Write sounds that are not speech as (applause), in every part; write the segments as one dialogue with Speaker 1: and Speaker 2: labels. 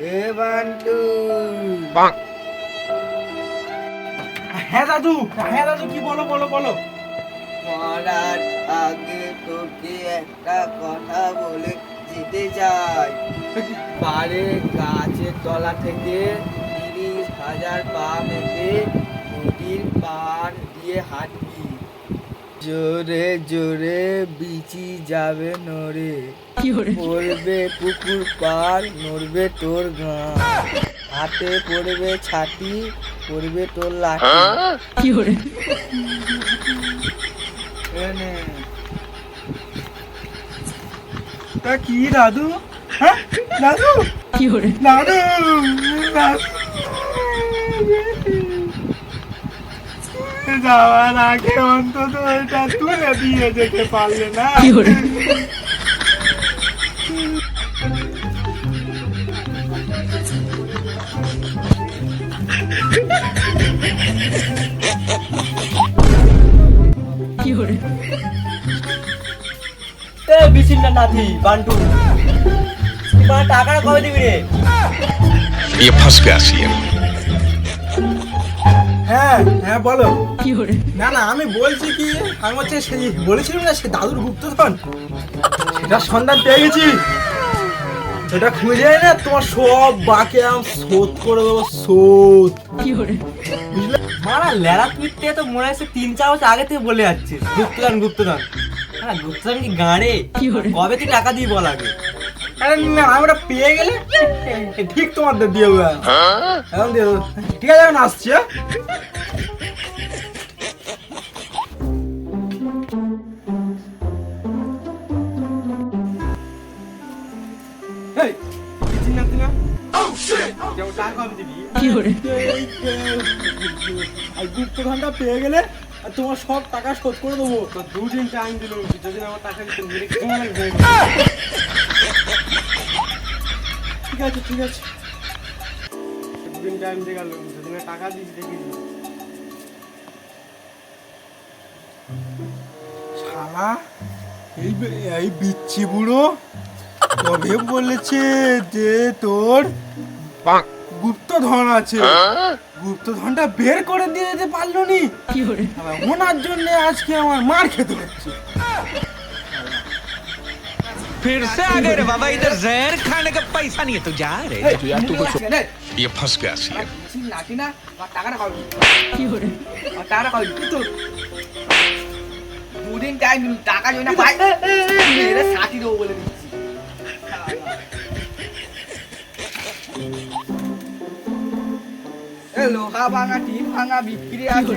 Speaker 1: এ বান্টু
Speaker 2: হ্যাঁ দাদু। হ্যাঁ দাদু কি বলো বলো বলো।
Speaker 1: মরার আগে তোকে একটা কথা বলে যেতে চাই। পারে গাছের তলা থেকে তিরিশ হাজার পা মেপে নদীর পার দিয়ে হাঁটবি। জোরে জোরে বিচি যাবে নড়ে। পড়বে পুকুর পার নড়বে তোর গা হাতে পড়বে ছাতি পড়বে তোর লাঠি। এনে
Speaker 2: তা কি দাদু? হ্যাঁ দাদু? কি দাদু দাদু। যাওয়ার আগে অন্তত এটা তুলে দিয়ে যেতে পারলে না
Speaker 3: এ বিচিন্না নাথি বান্টু তোমার টাকাটা কবে দিবি রে
Speaker 4: ये फंस गया सीएम
Speaker 2: হ্যাঁ হ্যাঁ বলো। না না আমি বলছি কি আমি হচ্ছে সেই বলেছিলাম না সে দাদুর গুপ্তধন? সেটা সন্ধান পেয়ে গেছি। সেটা খুঁজে না তোমার সব বাকি আমি শোধ করে দেবো শোধ। বুঝলে?
Speaker 3: মারা লেরা থেকে তো মনে হচ্ছে তিন চার বছর আগে থেকে বলে যাচ্ছে গুপ্তদান গুপ্তদান হ্যাঁ গুপ্তদান কি গাঁড়ে? কবে তুই টাকা দিয়ে বল আগে?
Speaker 2: আরে না আমি পেয়ে গেলে ঠিক তোমাদের দিয়ে দেবো। এখন দিয়ে দেবো। ঠিক আছে এখন আসছি হ্যাঁ? গুপ্তধনটা পেয়ে গেলে আর তোমার সব টাকা শোধ করে দেবো। তো দুদিন টাইম দিল যদি আমার টাকা দিতে? (laughs) ঠিক আছে ঠিক আছে। টাইম দিয়ে গেল যদি না টাকা দেখি। শালা এই এই বিচ্ছি বুড়ো কবে বলেছে যে তোর গুপ্তধন আছে? গুপ্তধনটা বের করে দিয়ে যেতে পারল নি। ওনার জন্য আজকে আমার মার খেতে হচ্ছে।
Speaker 5: फिर से आ गए रे बाबा इधर जहर खाने का पैसा नहीं है तो जा रे
Speaker 4: ये फंस गया सीएम
Speaker 1: লাঠি না আমার টাকাটা কবে আমার টাকাটা কবে দিবি? তোর দুদিন টাইম দিল টাকা যদি না পাই মেরে সাথী দেবো বলে দিচ্ছি এ লোহা ভাঙা টিন ভাঙা বিক্রি আছে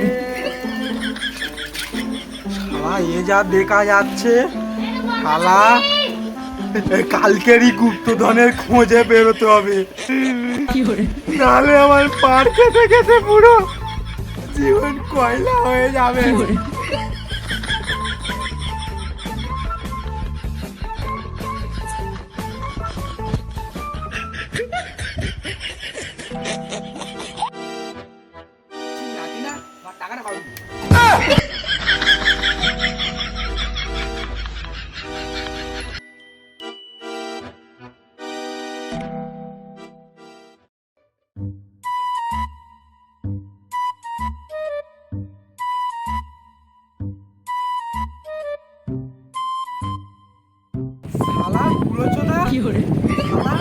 Speaker 2: শালা এ যা দেখা যাচ্ছে শালা এ কালকেরই গুপ্তধনের খোঁজে বেরোতে হবে। নাহলে আমার পার খেতে খেতে পুরো। জীবন কয়লা হয়ে যাবে। শালা কুলোচনা শালা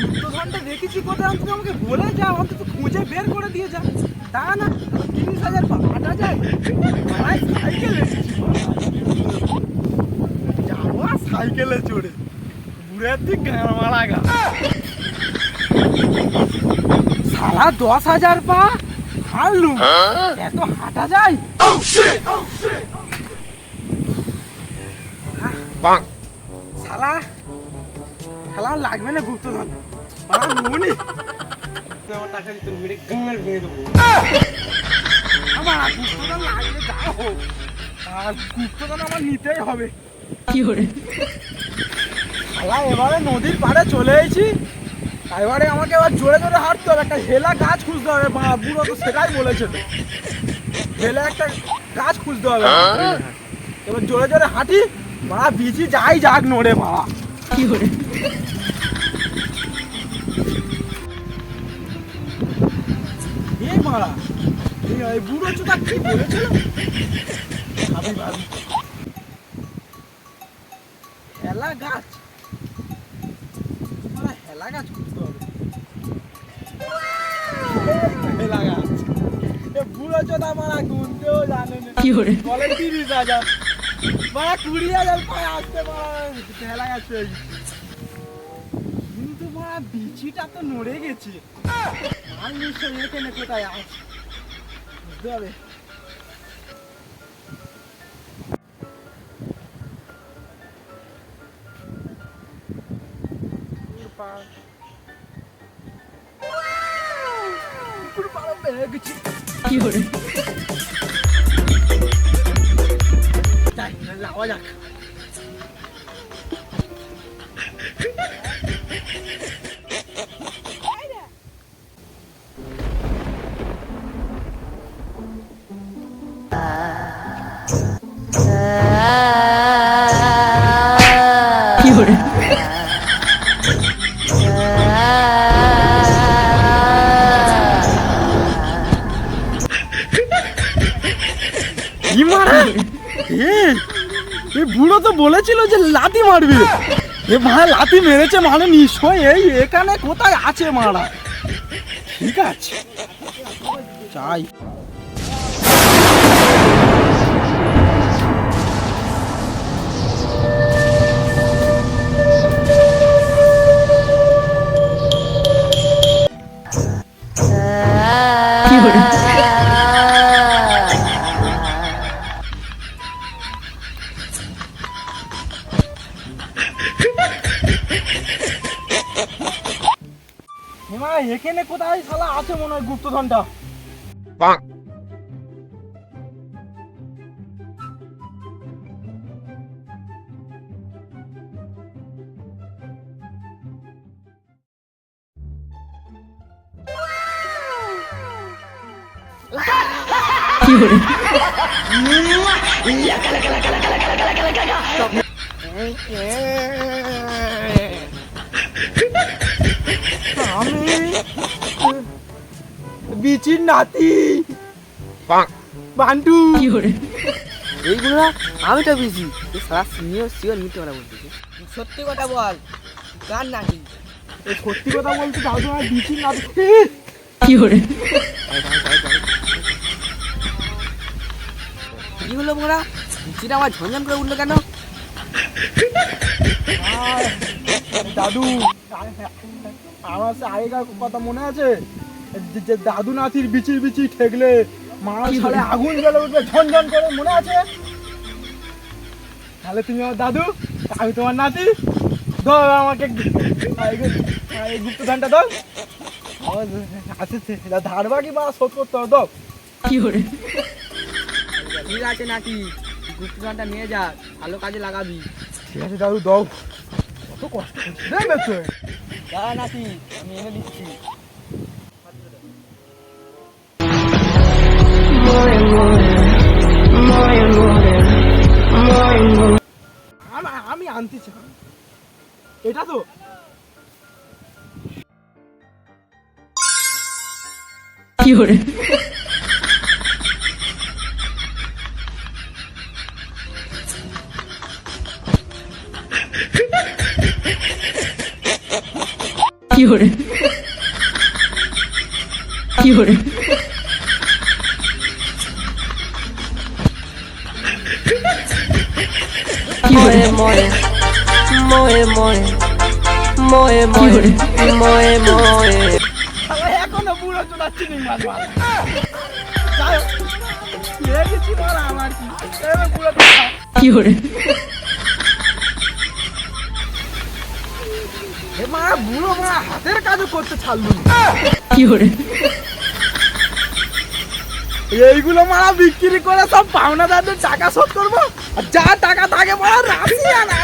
Speaker 2: গুপ্তধনটা রেখেছি কোথায়? অন্তত আমাকে বলে যা অন্তত খুঁজে বের করে দিয়ে যা। তা না তিরিশ হাজার হাঁটা যায় সাইকেলে যাব সাইকেলে চড়ে। বুড়ের দিক মারা গা সারা দশ হাজার পা হারলু এত হাঁটা যায়? শালা শালা লাগবে না গুপ্তধন। মনি আমার টাকা দিতে মেরে গাঙার ভেঙে দেবো। আমার গুপ্তধন লাগলে যা হোক। আর গুপ্তধন আমার নিতেই হবে। শালা এবারে নদীর পাড়ে চলে এসেছি। এবারে আমাকে এবার জোরে জোরে হাঁটতে হবে। একটা হেলা গাছ খুঁজতে হবে বা বুড়ো তো সেটাই বলেছে তো। হেলে একটা গাছ খুঁজতে হবে। এবার জোরে জোরে হাঁটি মা বিজি যাই যাক নড়ে বাবা। এ মারা হেলা গাছ। হেলা গাছ করতে হেলা গাছ। এ চোদা মারা গুনতেও জানে না। কি করে বলে তিরিশ হাজার। মারা কুড়ি হাজার পায়ে আসতে মারা গাছ। বিচিটা তো নড়ে গেছে। আর নিশ্চয়ই এখানে কোথায় আছে? বুঝতে হবে এ এ বুড়ো তো বলেছিল যে লাতি মারবে। এ ভাই লাতি মেরেছে মানে নিশ্চয় এই এখানে কোথায় আছে মারা? ঠিক আছে। চাই কোথায় শালা আছে মনে হয় গুপ্তধনটা? আমি (laughs) বিচির নাতি বান্টু।
Speaker 1: এইগুলো আমি তো বিজি সারা সিনিয়র সিওর মিথ্যে কথা বলতেছে। সত্যি কথা বল। কার নাকি
Speaker 2: এই সত্যি কথা বলতে তাও তোমার বিচির নাতি।
Speaker 1: কি হলো মোরা বিচিটা আমার ঝনঝন করে উঠল কেন?
Speaker 2: আর দাদু আমার সে আগেকার কথা মনে আছে? দাদু নাতির বিচির বিচি ঠেকলে মারা ছাড়ে আগুন জ্বলে উঠবে ঝনঝন করে মনে আছে? তাহলে তুমি আমার দাদু আমি তোমার নাতি। দাও আমাকে গুপ্তধানটা দাও আমার আছে ধার বাকি বা শোধ করতে হবে দাও
Speaker 1: ঠিক আছে নাকি গুপ্তধনটা নিয়ে যা ভালো কাজে লাগাবি।
Speaker 2: ঠিক আছে দাদু দাও। কত কষ্ট তো
Speaker 1: নাকি আমি এনে দিচ্ছি।
Speaker 2: আমি আমি আনতে চাই এটা তো
Speaker 6: More, more, more, more, more, more, more, more.
Speaker 2: আমি এখনও বুড়ো চলাচ্ছি নি মাল মাল যাই হোক, পেয়ে গেছি মারা আমার কি? বুড়ো চলা এ মা বুড়ো মা হাতের কাজও করতে ছাড়লো না। এইগুলো মারা বিক্রি করে সব পাওনাদারদের টাকা শোধ করব? যা টাকা থাকে মারা রাশি আনা